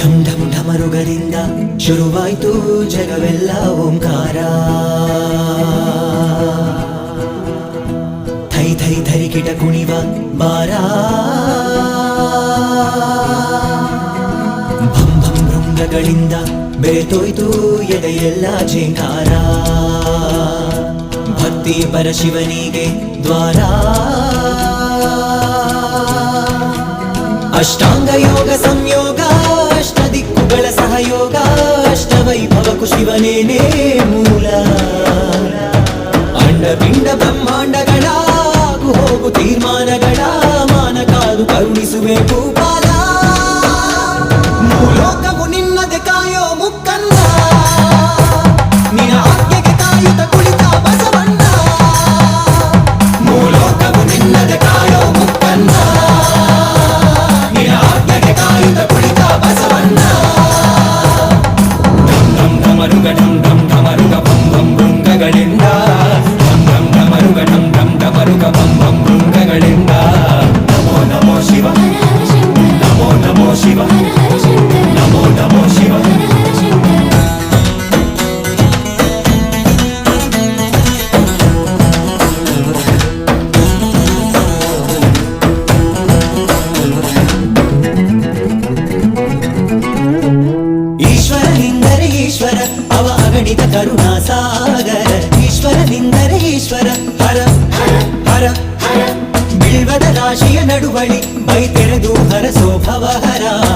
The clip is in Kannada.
ಢಂ ಢಂ ಢಮರುಗರಿಂದ ಶುರುವಾಯ್ತು ಜಗವೆಲ್ಲ ಓಂಕಾರ. ಥೈ ಥೈ ಧರಿ ಕಿಟ ಕುಣಿವ ಬಾರ ಭಂ ಭಂ ಭೃಂಗಗಳಿಂದ ಬೆರೆತೋಯ್ತು ಎದೆಯೆಲ್ಲ ಜೇಂಕಾರ. ಭಕ್ತಿ ಪರಶಿವನಿಗೆ ದ್ವಾರ. ಅಷ್ಟಾಂಗ ಯೋಗ ಸಂಯೋಗ. ವೈಭವಕು ಶಿವನೇನೇ ಮೂಲ ಅಂಡ ಪಿಂಡ ಬ್ರಹ್ಮಾಂಡಗಳ ಆಗು ಹೋಗು ತೀರ್ಮಾನಗಳ ಮಾನ ಕಾದು ಕರುಣಿಸುವೆ ಈಶ್ವರ ಅವ ಅಗಣಿತ ಕರುಣಾ ಸಾಗರ ಈಶ್ವರನಿಂದರೆ ಈಶ್ವರ ಹರ ಹರ ಹರ ಬಿಲ್ವದ ರಾಶಿಯ ನಡುವಳಿ ಬೈ ತೆರೆದು ಹರಸೋ ಭವ ಹರ ಬಿಲ್ವದ ರಾಶಿಯ ನಡುವಳಿ